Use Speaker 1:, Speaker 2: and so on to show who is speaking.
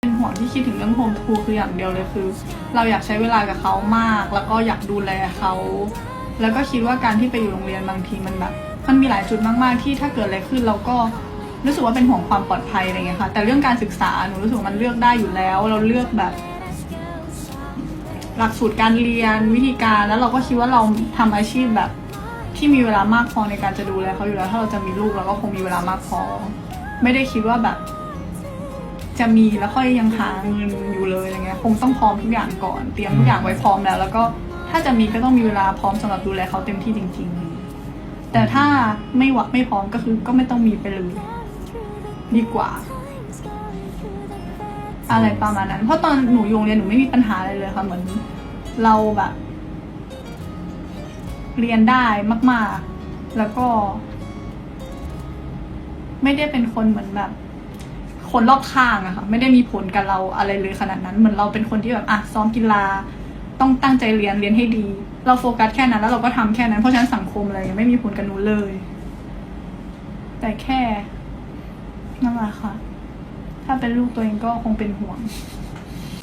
Speaker 1: เป็นห่วงที่คิดถึงเรื่องโฮมทูคืออย่างเดียวเลยคือ เราอยากใช้เวลากับเขามาก แล้วก็อยากดูแลเขา แล้วก็คิดว่าการที่ไปอยู่โรงเรียนบางทีมันแบบ มันมีหลายจุดมาก ๆ ที่ถ้าเกิดอะไรขึ้นเราก็รู้สึกว่าเป็นห่วงความปลอดภัยอะไรเงี้ยค่ะ แต่เรื่องการศึกษาหนูรู้สึกว่ามันเลือกได้อยู่แล้ว เราเลือกแบบ หลักสูตรการเรียนวิธีการแล้วเราก็คิดว่าเราทำอาชีพแบบ ที่มีเวลามากพอในการจะดูแลเขาอยู่แล้ว ถ้าเราจะมีลูกเราก็คงมีเวลามากพอ ไม่ได้คิดว่าแบบ จะมีแล้วค่อยยังหาเงินอยู่เลยอะไรเงี้ยคงต้องพร้อมทุกอย่างก่อน เตรียมทุกอย่างไว้พร้อมแล้ว แล้วก็ถ้าจะมีก็ต้องมีเวลาพร้อมสำหรับดูแลเขาเต็มที่จริง ๆ แต่ถ้าไม่หวักไม่พร้อมก็คือก็ไม่ต้องมีไปเลยดีกว่า อะไรประมาณนั้น เพราะตอนหนูอยู่โรงเรียนหนูไม่มีปัญหาอะไรเลยค่ะเหมือนเราแบบ เรียนได้มาก ๆ แล้วก็ ไม่ได้เป็นคนเหมือนแบบ คนรอบข้างอะค่ะไม่ได้มีผลกับเราอะไรเลยขนาดนั้น เหมือนเราเป็นคนที่แบบอะซ้อมกีฬา ต้องตั้งใจเรียนเรียนให้ดี เราโฟกัสแค่นั้น แล้วเราก็ทำแค่นั้นเพราะฉะนั้นสังคมอะไรไม่มีผลกับหนูเลย แต่แค่นั่นแหละค่ะ ถ้าเป็นลูกตัวเองก็คงเป็นห่วง